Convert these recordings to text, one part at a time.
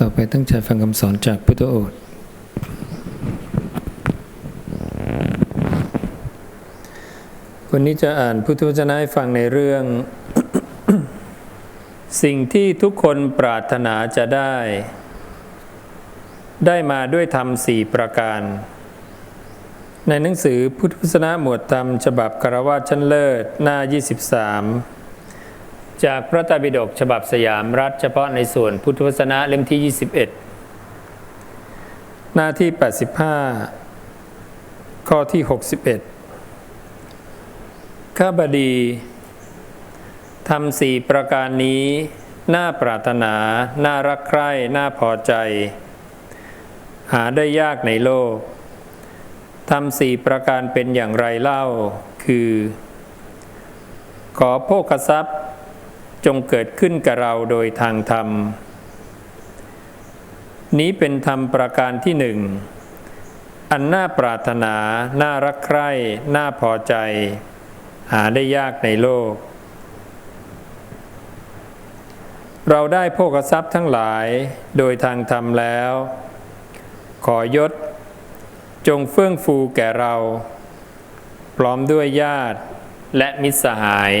ต่อไปตั้งใจฟังคำสอนจากพุทธโอษฐ์วันนี้จะอ่านพุทธวจนะให้ฟังในเรื่อง สิ่งที่ทุกคนปรารถนาจะได้ ได้มาด้วยธรรมสี่ประการ ในหนังสือพุทธวจนะหมวดธรรมฉบับคารวะชั้นเลิศหน้า 23 จากพระไตรปิฎกฉบับสยามรัฐเฉพาะในส่วนพุทธวจนะเล่มที่ 21 หน้าที่ 85 ข้อที่ 61 ข้าบดีทำสี่ประการนี้น่าปรารถนา น่ารักใคร่ น่าพอใจ หาได้ยากในโลกทำสี่ประการเป็นอย่างไรเล่า คือ ขอโภคทรัพย์ จงเกิดขึ้นกับเราโดยทางธรรม นี้เป็นธรรมประการที่หนึ่ง อันน่าปรารถนา น่ารักใคร่ น่าพอใจ หาได้ยากในโลก เราได้โภคทรัพย์ทั้งหลายโดยทางธรรมแล้ว ขอยศ จงเฟื่องฟูแก่เรา พร้อมด้วยญาติและมิตรสหาย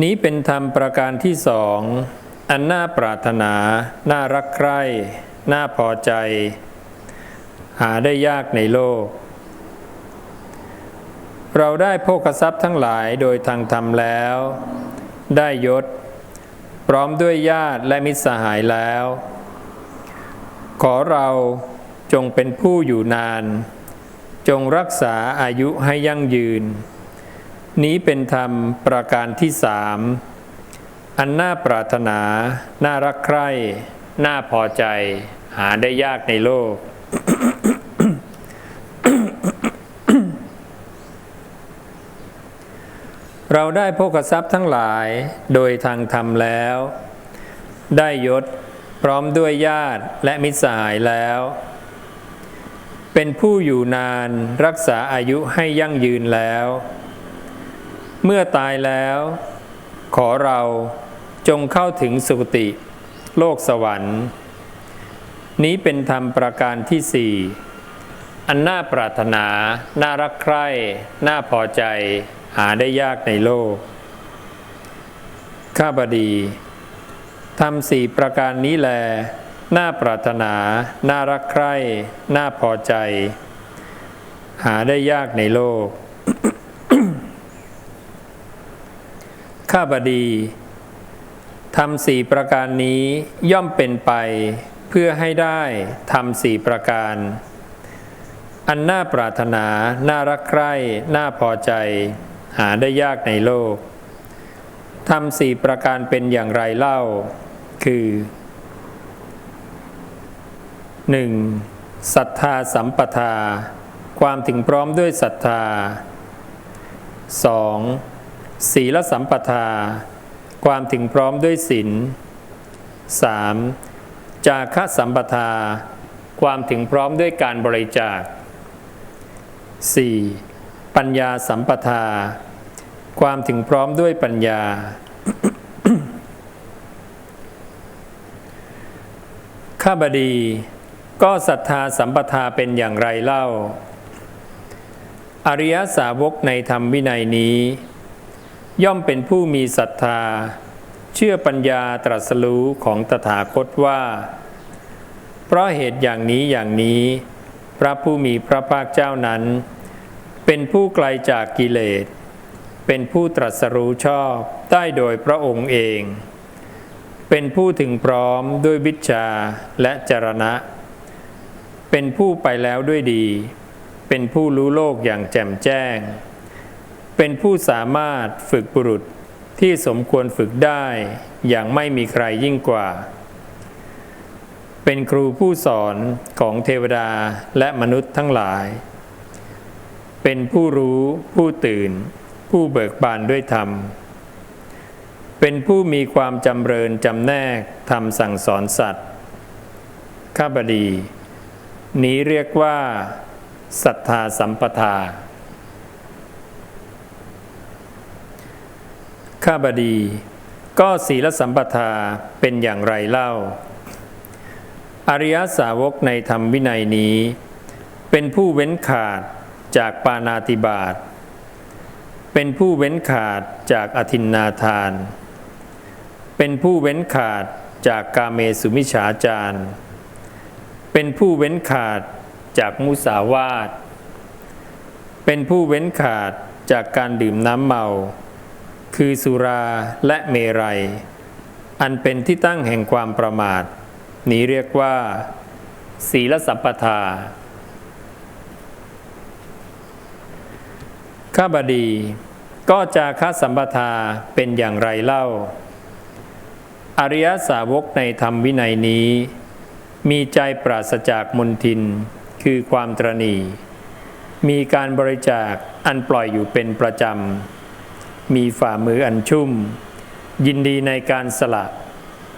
นี้เป็นธรรมประการที่สอง อันน่าปรารถนา น่ารักใคร่ น่าพอใจ หาได้ยากในโลก เราได้โภคทรัพย์ทั้งหลายโดยทางธรรมแล้ว ได้ยศ พร้อมด้วยญาติและมิตรสหายแล้ว ขอเราจงเป็นผู้อยู่นาน จงรักษาอายุให้ยั่งยืน นี้เป็นธรรมประการที่สามอันน่าปรารถนา น่ารักใคร่ น่าพอใจ หาได้ยากในโลก เราได้โภคทรัพย์ทั้งหลายโดยทางธรรมแล้ว ได้ยศพร้อมด้วยญาติและมิตรสหายแล้ว เป็นผู้อยู่นานรักษาอายุให้ยั่งยืนแล้ว เมื่อตายแล้ว ขอเราจงเข้าถึงสุคติ โลกสวรรค์ นี้เป็นธรรมประการที่สี่อันน่าปรารถนา น่ารักใคร่ น่าพอใจ หาได้ยากในโลก ข้าบดีทำสี่ประการนี้แล น่าปรารถนา น่ารักใคร่ น่าพอใจ หาได้ยากในโลก ข้าบดีทำสี่ประการนี้ย่อมเป็นไป เพื่อให้ได้ทำสี่ประการ อันน่าปรารถนา น่ารักใคร่ น่าพอใจ หาได้ยากในโลกทำสี่ประการเป็นอย่างไรเล่า คือ 1. ศรัทธาสัมปทา ความถึงพร้อมด้วยศรัทธา 2. ศีลสัมปทา ความถึงพร้อมด้วยศีล 3. จาคสัมปทา ความถึงพร้อมด้วยการบริจาค 4. ปัญญาสัมปทา ความถึงพร้อมด้วยปัญญา ข้าบดี ก็ศรัทธาสัมปทาเป็นอย่างไรเล่า อริยสาวกในธรรมวินัยนี้ ย่อมเป็นผู้มีศรัทธา เชื่อปัญญาตรัสรู้ของตถาคตว่า เพราะเหตุอย่างนี้อย่างนี้ พระผู้มีพระภาคเจ้านั้น เป็นผู้ไกลจากกิเลส เป็นผู้ตรัสรู้ชอบได้โดยพระองค์เอง เป็นผู้ถึงพร้อมด้วยวิชาและจรณะ เป็นผู้ไปแล้วด้วยดี เป็นผู้รู้โลกอย่างแจ่มแจ้ง เป็นผู้สามารถฝึกบุรุษที่สมควรฝึกได้อย่างไม่มีใครยิ่งกว่า เป็นครูผู้สอนของเทวดาและมนุษย์ทั้งหลาย เป็นผู้รู้ผู้ตื่น ผู้เบิกบานด้วยธรรม เป็นผู้มีความจำเริญจำแนกทำสั่งสอนสัตว์ข้าบดี นี้เรียกว่าศรัทธาสัมปทา ข้าบดี ก็ศีลสัมปทาเป็นอย่างไรเล่า อริยสาวกในธรรมวินัยนี้ เป็นผู้เว้นขาดจากปานาติบาตเป็นผู้เว้นขาดจากอธินนาทาน เป็นผู้เว้นขาดจากกาเมสุมิฉาจารเป็นผู้เว้นขาดจากมุสาวาท เป็นผู้เว้นขาดจากการดื่มน้ำเมา คือสุราและเมรัย อันเป็นที่ตั้งแห่งความประมาท นี้เรียกว่า ศีลสัมปทา ข้าบดี ก็จาคสัมปทาเป็นอย่างไรเล่า อริยสาวกในธรรมวินัยนี้ มีใจปราศจากมนทิน คือความตรณี มีการบริจาคอันปล่อยอยู่เป็นประจำ มีฝ่ามืออันชุ่ม ยินดีในการสละ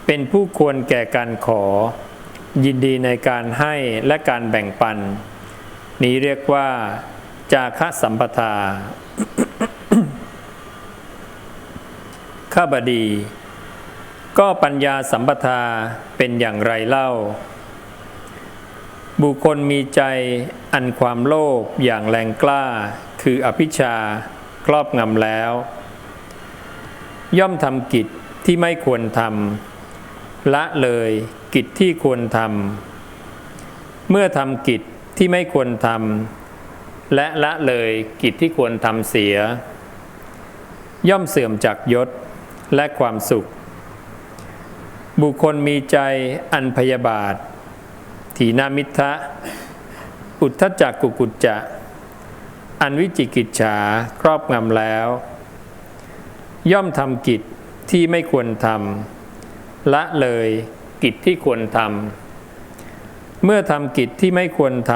เป็นผู้ควรแก่การขอ ยินดีในการให้และการแบ่งปัน นี้เรียกว่า จาคะสัมปทาข้าบดี ก็ปัญญาสัมปทาเป็นอย่างไรเล่า บุคคลมีใจอันความโลภอย่างแรงกล้า คืออภิชา ครอบงำแล้ว ย่อมทำกิจที่ไม่ควรทำละเลยกิจที่ควรทำเมื่อทำกิจที่ไม่ควรทำและละเลยกิจที่ควรทำเสีย ย่อมเสื่อมจากยศและความสุข บุคคลมีใจอันพยาบาท ถีนามิทะ อุทธจักกุกุจจะ อันวิจิกิจฉาครอบงำแล้ว ย่อมทำกิจที่ไม่ควรทำละเลยกิจที่ควรทำเมื่อทำกิจที่ไม่ควรท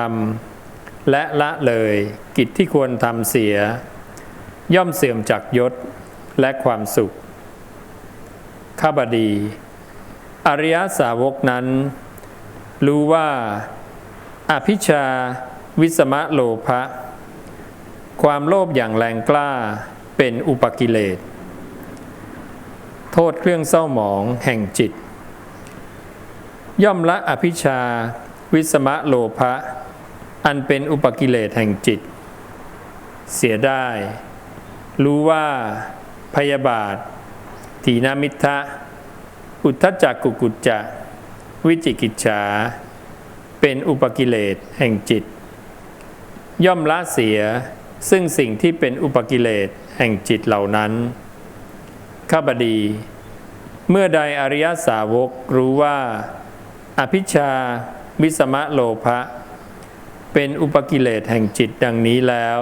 ำและละเลยกิจที่ควรทำเสีย ย่อมเสื่อมจากยศและความสุขข้าบดี อริยสาวกนั้น รู้ว่า อภิชาวิสมะโลภะ ความโลภอย่างแรงกล้าเป็นอุปกิเลส โทษเครื่องเศร้าหมองแห่งจิต ย่อมละอภิชา วิสมะโลภะอันเป็นอุปกิเลสแห่งจิต เสียได้ รู้ว่า พยาบาท ถีนามิทะ อุทธจักกุกุจจะ วิจิกิจฉา เป็นอุปกิเลสแห่งจิต ย่อมละเสีย ซึ่งสิ่งที่เป็นอุปกิเลสแห่งจิตเหล่านั้น ข้าบดี เมื่อใดอริยสาวกรู้ว่า อภิชาวิสมะโลภะเป็นอุปกิเลสแห่งจิตดังนี้แล้ว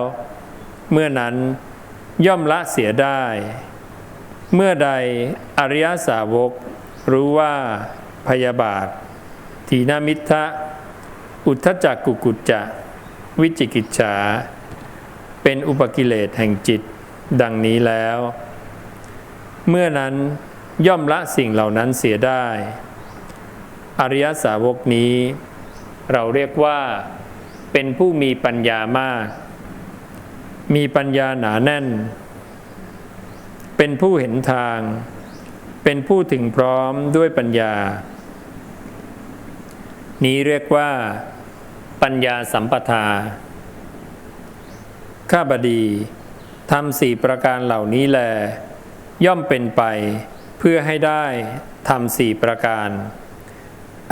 เมื่อนั้นย่อมละเสียได้ เมื่อใดอริยสาวก รู้ว่าพยาบาท ทีนามิทะ อุทธจักกุกุจจะ วิจิกิจฉา เป็นอุปกิเลสแห่งจิตดังนี้แล้ว เมื่อนั้นย่อมละสิ่งเหล่านั้นเสียได้ อริยสาวกนี้ เราเรียกว่าเป็นผู้มีปัญญามาก มีปัญญาหนาแน่น เป็นผู้เห็นทาง เป็นผู้ถึงพร้อมด้วยปัญญา นี้เรียกว่า ปัญญาสัมปทา ข้าบดีทำสี่ประการเหล่านี้แล ย่อมเป็นไป เพื่อให้ได้ทำสี่ประการ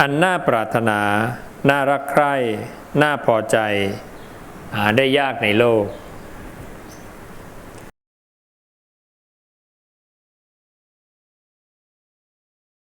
อันน่าปรารถนา น่ารักใคร่ น่าพอใจ หาได้ยากในโลก